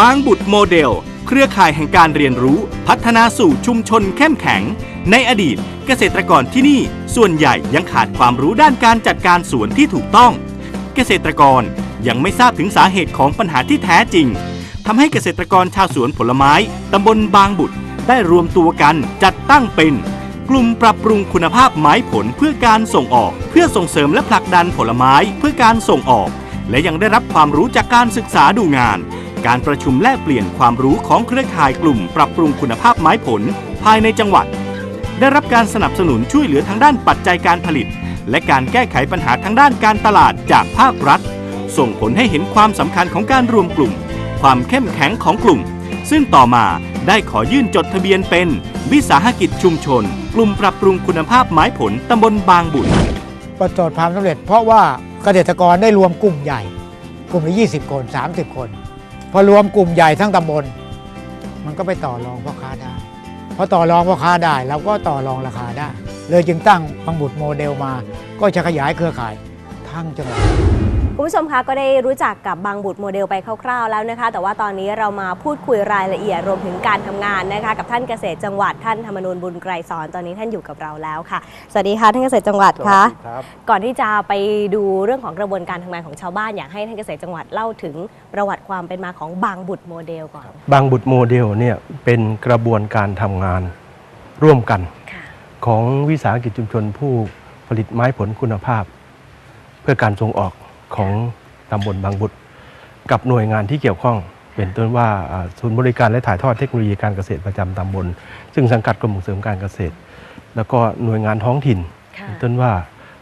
บางบุตรโมเดล เครือข่ายแห่งการเรียนรู้ พัฒนาสู่ชุมชนเข้มแข็ง ในอดีตเกษตรกรที่นี่ส่วนใหญ่ยังขาดความรู้ด้านการจัดการสวนที่ถูกต้อง เกษตรกรยังไม่ทราบถึงสาเหตุของปัญหาที่แท้จริงทำให้เกษตรกรชาวสวนผลไม้ตำบลบางบุตรได้รวมตัวกันจัดตั้งเป็น กลุ่มปรับปรุงคุณภาพไม้ผลเพื่อการส่งออก เพื่อส่งเสริมและผลักดันผลไม้เพื่อการส่งออก และยังได้รับความรู้จากการศึกษาดูงาน การประชุมแลกเปลี่ยนความรู้ของเครือข่ายกลุ่มปรับปรุงคุณภาพไม้ผล ภายในจังหวัด ได้รับการสนับสนุนช่วยเหลือทางด้านปัจจัยการผลิต และการแก้ไขปัญหาทางด้านการตลาดจากภาครัฐ ส่งผลให้เห็นความสำคัญของการรวมกลุ่ม ความเข้มแข็งของกลุ่ม ซึ่งต่อมาได้ขอยื่นจดทะเบียนเป็น วิสาหกิจชุมชน กลุ่มปรับปรุงคุณภาพไม้ผลตำบลบางบุตรประสบความสำเร็จเพราะว่าเกษตรกรได้รวมกลุ่มใหญ่ กลุ่มละ20 คน 30 คน พอรวมกลุ่มใหญ่ทั้งตำบล มันก็ไปต่อรองพ่อค้าได้พอต่อรองพ่อค้าได้เราก็ต่อรองราคาได้ เลยจึงตั้งบังบุตรโมเดลมา ก็จะขยายเครือข่ายทั้งจังหวัด คุณผู้ชมคะก็ได้รู้จักกับบางบุตรโมเดลไปคร่าวๆแล้วนะคะ แต่ว่าตอนนี้เรามาพูดคุยรายละเอียดรวมถึงการทำงานนะคะกับท่านเกษตรจังหวัดท่านธรรมนูญบุญไกรสอนตอนนี้ท่านอยู่กับเราแล้วค่ะ สวัสดีค่ะท่านเกษตรจังหวัดคะครับก่อนที่จะไปดูเรื่องของกระบวนการทำงานของชาวบ้านอยากให้ท่านเกษตรจังหวัดเล่าถึงประวัติความเป็นมาของบางบุตรโมเดลก่อน บางบุตรโมเดลเนี่ยเป็นกระบวนการทำงานร่วมกันค่ะของวิสาหกิจชุมชนผู้ผลิตไม้ผลคุณภาพ เพื่อการส่งออก ของตำบลบางบุตร กับหน่วยงานที่เกี่ยวข้อง เป็นต้นว่าอ่าศูนย์บริการและถ่ายทอดเทคโนโลยีการเกษตรประจำตำบล ซึ่งสังกัดกรมส่งเสริมการเกษตร แล้วก็หน่วยงานท้องถิ่นค่ะเป็นต้นว่า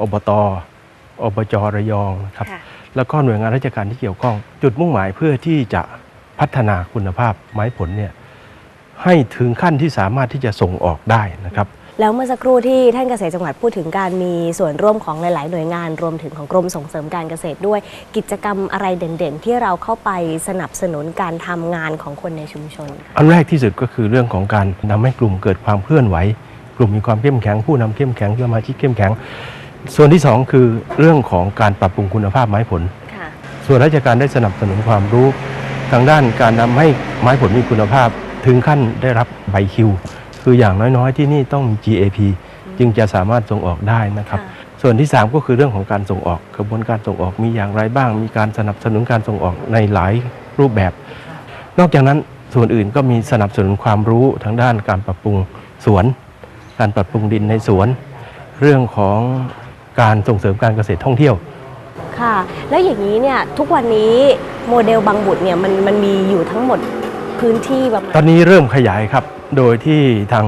อบตอบจระยองนะครับค่ะแล้วก็หน่วยงานราชการที่เกี่ยวข้อง จุดมุ่งหมายเพื่อที่จะพัฒนาคุณภาพไม้ผลเนี่ยให้ถึงขั้นที่สามารถที่จะส่งออกได้นะครับ แล้วเมื่อสักครู่ที่ท่านเกษตรจังหวัดพูดถึงการมีส่วนร่วมของหลาย ๆ หน่วยงานรวมถึงของกรมส่งเสริมการเกษตรด้วย กิจกรรมอะไรเด่น ๆ ที่เราเข้าไปสนับสนุนการทำงานของคนในชุมชนค่ะ อันแรกที่สุดก็คือเรื่องของการทำให้กลุ่มเกิดความเคลื่อนไหว กลุ่มมีความเข้มแข็ง ผู้นำเข้มแข็งสมาชิกเข้มแข็ง ส่วนที่สองคือเรื่องของการปรับปรุงคุณภาพไม้ผล ค่ะ ส่วนราชการได้สนับสนุนความรู้ ทางด้านการทำให้ไม้ผลมีคุณภาพ ถึงขั้นได้รับใบคิว คืออย่างน้อยๆที่นี่ต้องมี GAP จึงจะสามารถส่งออกได้นะครับค่ะส่วนที่ 3 ก็คือเรื่องของการส่งออกกระบวนการส่งออกมีอย่างไรบ้าง มีการสนับสนุนการส่งออกในหลายรูปแบบ นอกจากนั้นส่วนอื่นก็มีสนับสนุนความรู้ทางด้านการปรับปรุงสวน การปรับปรุงดินในสวน เรื่องของการส่งเสริมการเกษตรท่องเที่ยวค่ะ แล้วอย่างนี้เนี่ยทุกวันนี้โมเดลบางบุตรเนี่ยมันมันมีอยู่ทั้งหมด พื้นที่ประมาณตอนนี้เริ่มขยายครับ โดยที่ทาง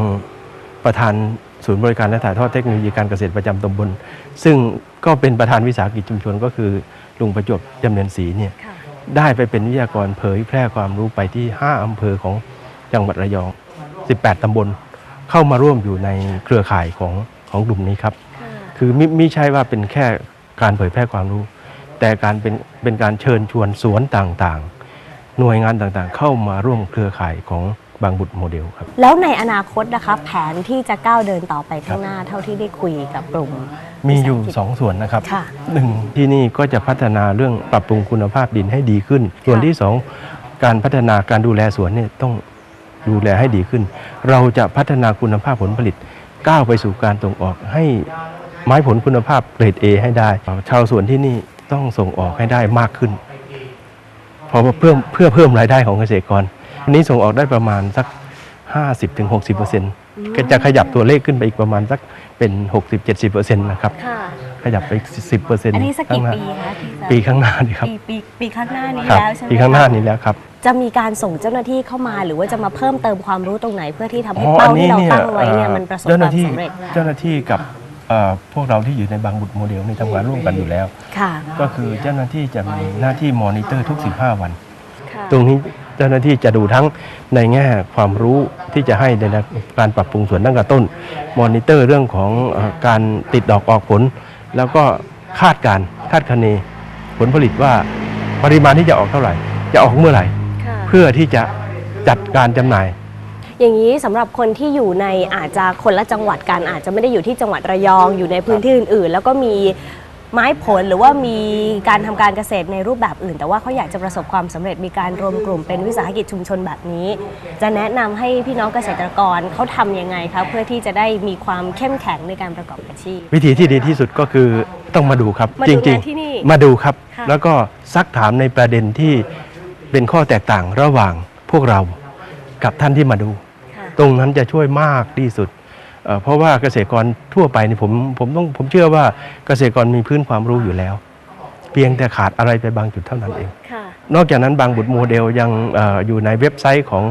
ประธานศูนย์บริการและถ่ายทอดเทคโนโลยีการเกษตรประจำตำบล ซึ่งก็เป็นประธานวิสาหกิจชุมชนก็คือลุงประจวบจำเนียนศรีเนี่ยค่ะ ได้ไปเป็นวิทยากรเผยแพร่ความรู้ไปที่ 5อำเภอของจังหวัดระยอง 18ตำบล เข้ามาร่วมอยู่ในเครือข่ายของของกลุ่มนี้ครับ ค่ะ คือไม่ไม่ใช่ว่าเป็นแค่การเผยแพร่ความรู้ แต่การเป็นเป็นการเชิญชวนสวนต่างๆ หน่วยงานต่างๆ เข้ามาร่วมเครือข่ายของบางบุตรโมเดลครับ แล้วในอนาคตนะคะแผนที่จะก้าวเดินต่อไปข้างหน้าเท่าที่ได้คุยกับกลุ่ม มีอยู่วิสาหกิจ2ส่วนนะครับค่ะ หนึ่งที่นี่ก็จะพัฒนาเรื่องปรับปรุงคุณภาพดินให้ดีขึ้น ส่วนที่ 2 การพัฒนาการดูแลสวนเนี่ยต้องดูแลให้ดีขึ้น เราจะพัฒนาคุณภาพผลผลิตก้าวไปสู่การส่งออกให้ไม้ผลคุณภาพเกรด A ให้ได้ ชาวสวนที่นี่ต้องส่งออกให้ได้มากขึ้นเพราะว่าเพื่อเพื่อเพิ่มรายได้ของเกษตรกรวันนี้ส่งออกได้ประมาณสัก 50-60%ก็จะขยับตัวเลขขึ้นไปอีกประมาณสักเป็น 60-70%นะครับ ค่ะ ขยับไป10%เปอร์เซ็นต์อันนี้สักกี่ปีคะที่จะปีข้างหน้านี่ครับปีปีปีข้างหน้านี้ครับ แล้วใช่ไหมปีข้างหน้าคะนี้แล้วครับ จะมีการส่งเจ้าหน้าที่เข้ามาหรือว่าจะมาเพิ่มเติมความรู้ตรงไหนเพื่อที่ทำให้อ๋อเป้าอันนี้ที่เราเนี่ยตั้งไว้เนี่ยเอ่อมันประสบเจ้าหคน้าวามที่สำเร็จ เจ้าหน้าที่กับ เอ่อพวกเราที่อยู่ในบางบุตรโมเดลนี่ทำงานร่วมกันอยู่แล้ว ค่ะ ก็คือเจ้าหน้าที่จะมีหน้าที่มอนิเตอร์ทุก 15 วันค่ะตรงนี้เจ้าหน้าที่จะดูทั้งในแง่ความรู้ที่จะให้ในการปรับปรุงสวนตั้งแต่ต้น มอนิเตอร์เรื่องของเอ่อการติดดอกออกผล แล้วก็คาดการณ์คาดคะเนผลผลิตว่าปริมาณที่จะออกเท่าไหร่ จะออกเมื่อไหร่ ค่ะ เพื่อที่จะจัดการจำหน่าย อย่างนี้สำหรับคนที่อยู่ในอาจจะคนละจังหวัดกันอาจจะไม่ได้อยู่ที่จังหวัดระยองอยู่ในพื้นที่อื่น ๆ แล้วก็มีไม้ผลหรือว่ามีการทำการเกษตรในรูปแบบอื่น แต่ว่าเขาอยากจะประสบความสำเร็จมีการรวมกลุ่มเป็นวิสาหกิจชุมชนแบบนี้ จะแนะนำให้พี่น้องเกษตรกรเขาทำยังไงคะเพื่อที่จะได้มีความเข้มแข็งในการประกอบอาชีพ วิธีที่ดีที่สุดก็คือต้องมาดูครับ มาจดูริงงานที่นี่มาดูครับ ค่ะ แล้วก็ซักถามในประเด็นที่เป็นข้อแตกต่างระหว่างพวกเรา กับท่านที่มาดูค่ะตรงนั้นจะช่วยมากที่สุดเอ่อเพราะว่าเกษตรกรทั่วไปนี่ผมผมต้องผมเชื่อว่าเกษตรกรมีพื้นความรู้อยู่แล้ว เพียงแต่ขาดอะไรไปบางจุดเท่านั้นเองค่ะนอกจากนั้นบางบุตรโมเดลยังเอออยู่ในเว็บไซต์ของ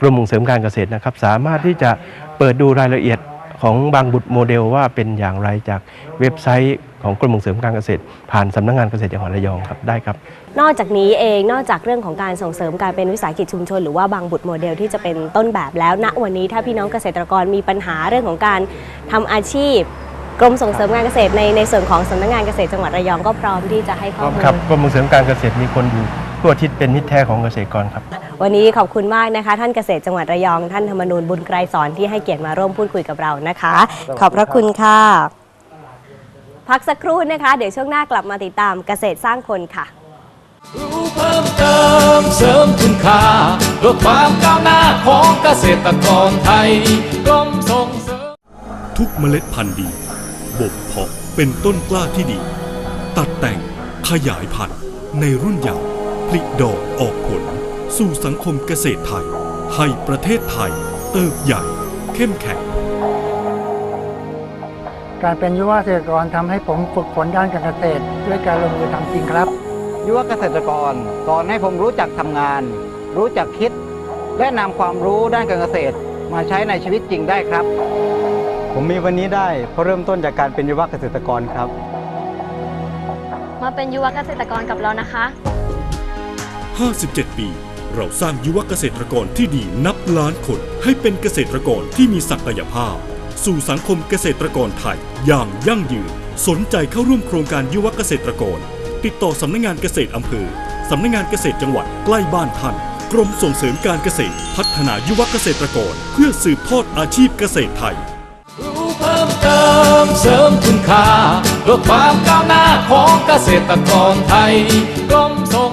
กรมส่งเสริมการเกษตรนะครับ สามารถที่จะเปิดดูรายละเอียด ของบางบุตรโมเดลว่าเป็นอย่างไรจากเว็บไซต์ของกรมส่งเสริมการเกษตร ผ่านสำนักงานเกษตรจังหวัดระยองครับได้ครับ นอกจากนี้เองนอกจากเรื่องของการส่งเสริมการเป็นวิสาหกิจชุมชน หรือว่าบางบุตรโมเดลที่จะเป็นต้นแบบแล้วณวันนี้ถ้าพี่น้องเกษตรกรมีปัญหาเรื่องของการทำอาชีพกรมส่งเสริมการเกษตรในในส่วนของสำนักงานเกษตรจังหวัดระยองก็พร้อมที่จะให้ข้อมูลครับกรมส่งเสริมการเกษตรมีคนอยู่ทั่วทิศเป็นมิตรแท้ของเกษตรกรครับ วันนี้ขอบคุณมากนะคะ ท่านเกษตรจังหวัดระยอง ท่านธรรมนูญบุญไกรสอนที่ให้เกียรติมาร่วมพูดคุยกับเรานะคะ ขอบพระคุณค่ะ พักสักครู่นะคะ เดี๋ยวช่วงหน้ากลับมาติดตามเกษตรสร้างคนค่ะ รู้เพิ่มเติมเสริมคุณค่าเพื่อความก้าวหน้าของเกษตรกรไทยกรมส่งเสริม ทุกเมล็ดพันธุ์ดีบ่มเพาะเป็นต้นกล้าที่ดี ตัดแต่งขยายพันธุ์ในรุ่นเยาว์ผลิดอกออกผล สู่สังคมเกษตรไทย ให้ประเทศไทยเติบใหญ่ เข้มแข็ง การเป็นยุวเกษตรกรทำให้ผมฝึกฝนด้านการเกษตร ด้วยการลงมือทำจริงครับ ยุวเกษตรกรสอนให้ผมรู้จักทำงาน รู้จักคิด และนำความรู้ด้านการเกษตร มาใช้ในชีวิตจริงได้ครับ ผมมีวันนี้ได้เพราะเริ่มต้นจากการเป็นยุวเกษตรกรครับ มาเป็นยุวเกษตรกรกับเรานะคะ 57 ปี เราสร้างยุวเกษตรกรที่ดีนับล้านคนให้เป็นเกษตรกรที่มีศักยภาพ สู่สังคมเกษตรกรไทยอย่างยั่งยืน สนใจเข้าร่วมโครงการยุวเกษตรกร ติดต่อสำนักงานเกษตรอำเภอสำนักงานเกษตรจังหวัดใกล้บ้านท่าน กรมส่งเสริมการเกษตร พัฒนายุวเกษตรกร เพื่อสืบทอดอาชีพเกษตรไทยรู้เพิ่มเติมเสริมคุณค่าเพื่อความก้าวหน้าของเกษตรกรไทยกรมส่ง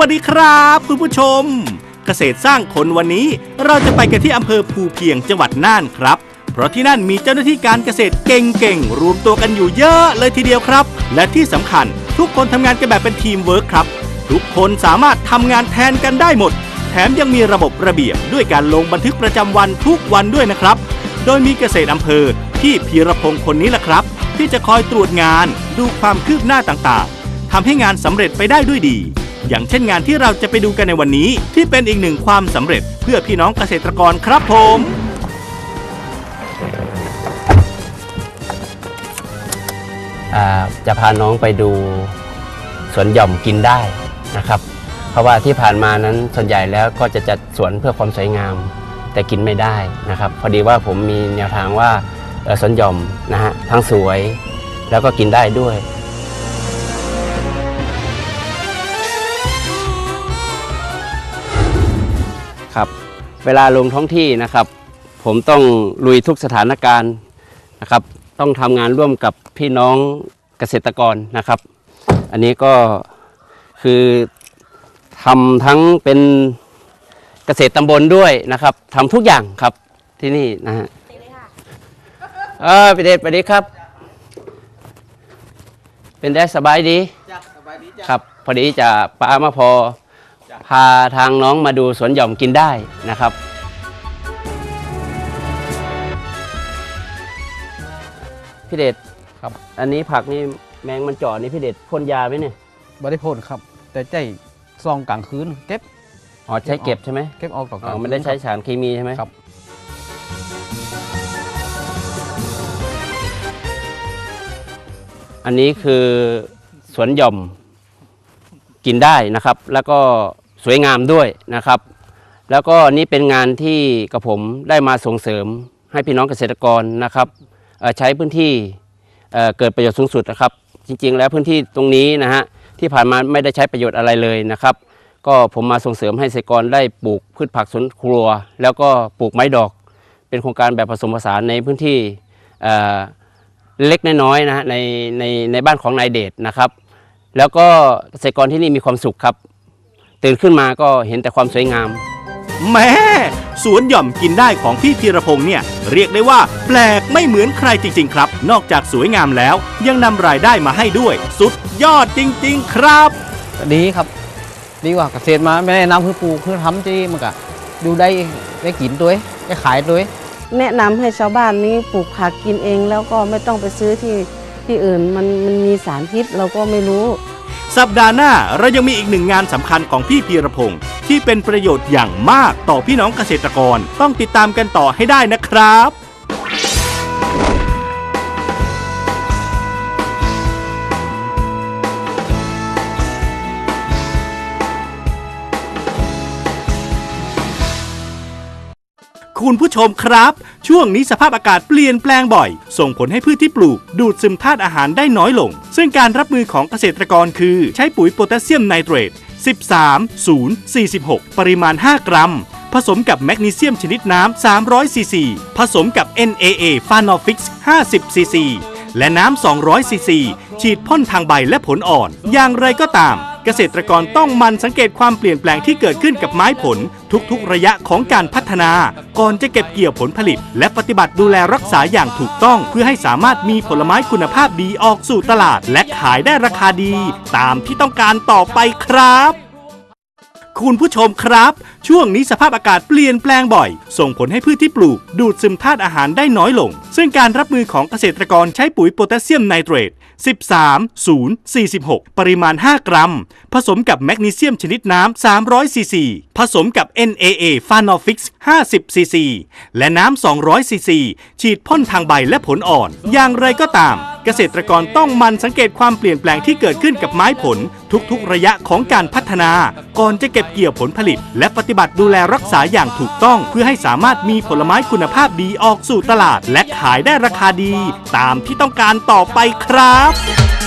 วัสดีครับ คุณผู้ชม เกษตรสร้างคนวันนี้ เราจะไปกันที่อำเภอภูเพียงจังหวัดน่านครับ เพราะที่นั่นมีเจ้าหน้าที่การเกษตรเก่งๆรวมตัวกันอยู่เยอะเลยทีเดียวครับ และที่สำคัญทุกคนทำงานกันแบบเป็นทีมเวิร์คครับ ทุกคนสามารถทำงานแทนกันได้หมด แถมยังมีระบบระเบียบด้วยการลงบันทึกประจำวันทุกวันด้วยนะครับ โดยมีเกษตรอำเภอที่พีรพงศ์คนนี้แหละครับ ที่จะคอยตรวจงานดูความคืบหน้าต่างๆทำให้งานสำเร็จไปได้ด้วยดี อย่างเช่นงานที่เราจะไปดูกันในวันนี้ ที่เป็นอีกหนึ่งความสำเร็จเพื่อพี่น้องเกษตรกรครับผมอ่าจะพาน้องไปดูสวนหย่อมกินได้นะครับ เพราะว่าที่ผ่านมานั้นส่วนใหญ่แล้วก็จะจัดสวนเพื่อความสวยงาม แต่กินไม่ได้นะครับ พอดีว่าผมมีแนวทางว่าสวนหย่อมนะฮะทั้งสวยแล้วก็กินได้ด้วย ครับ เวลาลงท้องที่นะครับ ผมต้องลุยทุกสถานการณ์นะครับ ต้องทำงานร่วมกับพี่น้องเกษตรกรนะครับ อันนี้ก็คือทำทั้งเป็นเกษตรตำบลด้วยนะครับทำทุกอย่างครับที่นี่นะฮะเออไปเด็ดไปดีครับ เป็นได้สบายดี ครับ พอดีจะป้ามาพอ พาทางน้องมาดูสวนหย่อมกินได้นะครับ พี่เดชครับ อันนี้ผักนี่แมงมันเจาะนี่พี่เดชพ่นยาไหมเนี่ยบ่ได้พ่นครับ แต่ใจซองกลางคืนเก็บอ๋อใช้เก็บใช่ไหมเก็บออกต่อกลาอ๋งอคืนไม่ได้ใช้ครับสารเคมีใช่ไหมครับ อันนี้คือสวนหย่อมกินได้นะครับ แล้วก็ สวยงามด้วยนะครับ แล้วก็นี่เป็นงานที่กระผมได้มาส่งเสริมให้พี่น้องเกษตรกรนะครับใช้พื้นที่เกิดประโยชน์สูงสุดนะครับ จริงๆ แล้วพื้นที่ตรงนี้นะฮะที่ผ่านมาไม่ได้ใช้ประโยชน์อะไรเลยนะครับ ก็ผมมาส่งเสริมให้เกษตรกรได้ปลูกพืชผักสวนครัว แล้วก็ปลูกไม้ดอก เป็นโครงการแบบผสมผสานในพื้นที่เอ่อเล็กน้อยๆนะฮะในในในบ้านของนายเดชนะครับ แล้วก็เกษตรกรที่นี่มีความสุขครับ ตื่นขึ้นมาก็เห็นแต่ความสวยงาม แม่สวนหย่อมกินได้ของพี่พีรพงษ์เนี่ยเรียกได้ว่า แปลกไม่เหมือนใครจริง ๆ ครับ นอกจากสวยงามแล้ว ยังนำรายได้มาให้ด้วย สุดยอดจริง ๆ ครับ ดีครับ ดีกว่าเกษตรมาไม่ได้นำคือปลูกคือทำที่มันก็ดูได้ได้กินตัวเองได้ขายตัวเองแนะนำให้ชาวบ้านนี้ปลูกผักกินเอง แล้วก็ไม่ต้องไปซื้อที่ที่อื่นมันมันมีสารพิษเราก็ไม่รู้ สัปดาห์หน้าเรายังมีอีกหนึ่งงานสำคัญของพี่พีรพงศ์ที่เป็นประโยชน์อย่างมากต่อพี่น้องเกษตรกร ต้องติดตามกันต่อให้ได้นะครับ คุณผู้ชมครับ ช่วงนี้สภาพอากาศเปลี่ยนแปลงบ่อย ส่งผลให้พืชที่ปลูก ดูดซึมธาตุอาหารได้น้อยลง ซึ่งการรับมือของเกษตรกรคือ ใช้ปุ๋ยโพแทสเซียมไนเตรต 13 0 46 ปริมาณ 5 กรัม ผสมกับแมกนีเซียมชนิดน้ำ300ซีซี ผสมกับ NAA ฟานอฟิกซ์50ซีซี และน้ำ 200 ซีซี ฉีดพ่นทางใบและผลอ่อน อย่างไรก็ตาม เกษตรกรต้องมันสังเกตความเปลี่ยนแปลงที่เกิดขึ้นกับไม้ผล ทุกๆ ระยะของการพัฒนา ก่อนจะเก็บเกี่ยวผลผลิต และปฏิบัติดูแลรักษาอย่างถูกต้อง เพื่อให้สามารถมีผลไม้คุณภาพดีออกสู่ตลาด และขายได้ราคาดี ตามที่ต้องการต่อไปครับ คุณผู้ชมครับ ช่วงนี้สภาพอากาศเปลี่ยนแปลงบ่อย ส่งผลให้พืชที่ปลูก ดูดซึมธาตุอาหารได้น้อยลง ซึ่งการรับมือของเกษตรกรใช้ปุ๋ยโพแทสเซียมไนเตรต 13 0 46 ปริมาณ 5 กรัม ผสมกับแมกนีเซียมชนิดน้ำ 300 ซีซี ผสมกับ NAA ฟานอฟิกซ์50 ซีซี และน้ำ 200 ซีซี ฉีดพ่นทางใบและผลอ่อน อย่างไรก็ตามเกษตรกรต้องมันสังเกตความเปลี่ยนแปลงที่เกิดขึ้นกับไม้ผล ทุกๆ ระยะของการพัฒนา ก่อนจะเก็บเกี่ยวผลผลิต และปฏิบัติดูแลรักษาอย่างถูกต้อง เพื่อให้สามารถมีผลไม้คุณภาพดีออกสู่ตลาด และขายได้ราคาดี ตามที่ต้องการต่อไปครับ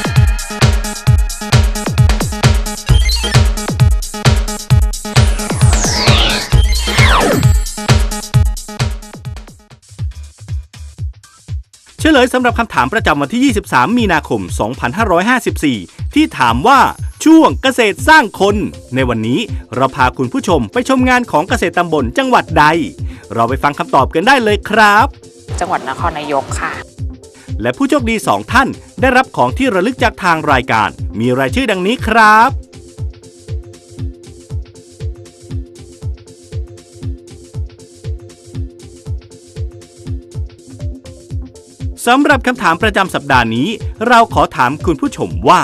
เฉลยสำหรับคำถามประจำวันที่ 23 มีนาคม 2554 ที่ถามว่าช่วงเกษตรสร้างคน ในวันนี้เราพาคุณผู้ชมไปชมงานของเกษตรตำบลจังหวัดใด เราไปฟังคำตอบกันได้เลยครับ จังหวัดนครนายกค่ะ และผู้โชคดี2ท่านได้รับของที่ระลึกจากทางรายการ มีรายชื่อดังนี้ครับ สำหรับคำถามประจำสัปดาห์นี้ เราขอถามคุณผู้ชมว่า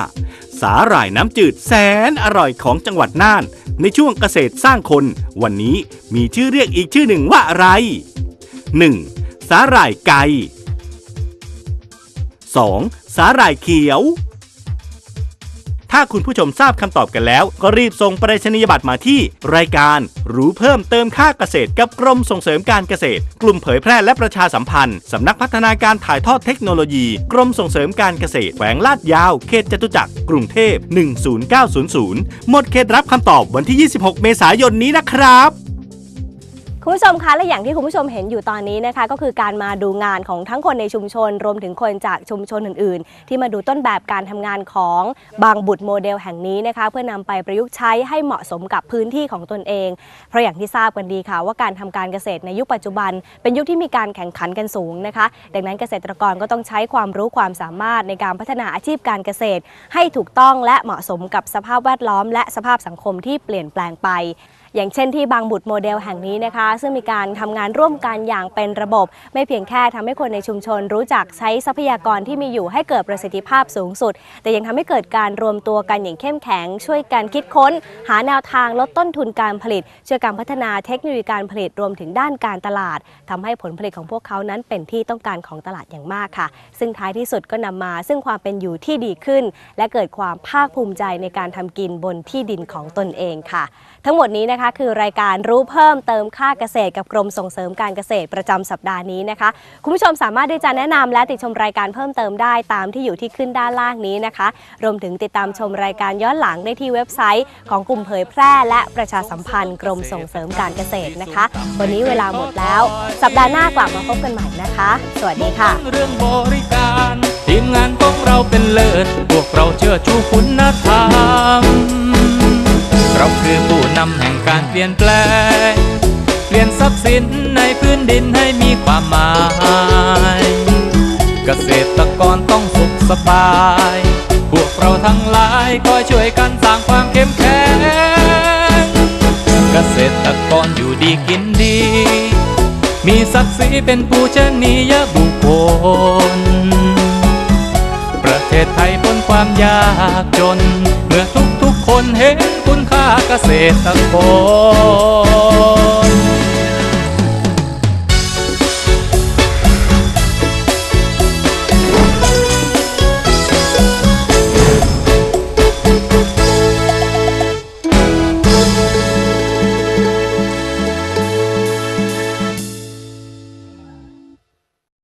สาหร่ายน้ำจืดแสนอร่อยของจังหวัดน่าน ในช่วงเกษตรสร้างคน วันนี้มีชื่อเรียกอีกชื่อหนึ่งว่าอะไร 1. สาหร่ายไก่ 2. สาหร่ายเขียว ถ้าคุณผู้ชมทราบคำตอบกันแล้ว ก็รีบส่งไปรษณียบัตรมาที่ รายการรู้เพิ่มเติมค่าเกษตรกับกรมส่งเสริมการเกษตร กลุ่มเผยแพร่และประชาสัมพันธ์สำนักพัฒนาการถ่ายทอดเทคโนโลยี กรมส่งเสริมการเกษตรแขวงลาดยาว เขตจตุจักรกรุงเทพ10900 หมดเขตรับคำตอบวันที่ 26 เมษายนนี้นะครับ คุณผู้ชมคะและอย่างที่คุณผู้ชมเห็นอยู่ตอนนี้นะคะ ก็คือการมาดูงานของทั้งคนในชุมชน รวมถึงคนจากชุมชนอื่น ๆ ที่มาดูต้นแบบการทำงานของบางบุตรโมเดลแห่งนี้นะคะ เพื่อนำไปประยุกต์ใช้ให้เหมาะสมกับพื้นที่ของตนเอง เพราะอย่างที่ทราบกันดีค่ะ ว่าการทำการเกษตรในยุคปัจจุบัน เป็นยุคที่มีการแข่งขันกันสูงนะคะ ดังนั้นเกษตรกรก็ต้องใช้ความรู้ความสามารถในการพัฒนาอาชีพการเกษตร ให้ถูกต้องและเหมาะสมกับสภาพแวดล้อม และสภาพสังคมที่เปลี่ยนแปลงไป อย่างเช่นที่บางบุตรโมเดลแห่งนี้นะคะ ซึ่งมีการทำงานร่วมกันอย่างเป็นระบบ ไม่เพียงแค่ทำให้คนในชุมชนรู้จักใช้ทรัพยากรที่มีอยู่ให้เกิดประสิทธิภาพสูงสุด แต่ยังทำให้เกิดการรวมตัวกันอย่างเข้มแข็ง ช่วยกันคิดค้น หาแนวทางลดต้นทุนการผลิตช่วยการพัฒนาเทคโนโลยีการผลิตรวมถึงด้านการตลาดทำให้ผลผลิตของพวกเขานั้นเป็นที่ต้องการของตลาดอย่างมากค่ะ ซึ่งท้ายที่สุดก็นำมา ซึ่งความเป็นอยู่ที่ดีขึ้น และเกิดความภาคภูมิใจในการทำกินบนที่ดินของตนเองค่ะ ทั้งหมดนี้นะคะนะคะ คือรายการรู้เพิ่มเติมค่าเกษตรกับกรมส่งเสริมการเกษตรประจำสัปดาห์นี้นะคะ คุณผู้ชมสามารถที่จะแนะนำและติดชมรายการเพิ่มเติมได้ตามที่อยู่ที่ขึ้นด้านล่างนี้นะคะ รวมถึงติดตามชมรายการย้อนหลังได้ที่เว็บไซต์ของกลุ่มเผยแพร่และประชาสัมพันธ์กรมส่งเสริมการเกษตรนะคะ วันนี้เวลาหมดแล้ว สัปดาห์หน้ากลับมาพบกันใหม่นะคะ สวัสดีค่ะเรื่องบริการทีมงานของเราเป็นเลิศพวกเราเชื่อชูคุณธรรม เราคือผู้นำแห่งการเปลี่ยนแปลง เปลี่ยนทรัพย์สินในพื้นดินให้มีความหมาย เกษตรกรต้องสุขสบาย พวกเราทั้งหลายคอยช่วยกันสร้างความเข้มแข็ง เกษตรกรอยู่ดีกินดี มีศักดิ์ศรีเป็นผู้ชนียบุคคล ประเทศไทยพ้นความยากจน เมื่อทุกๆคนเห็น เกษตรกร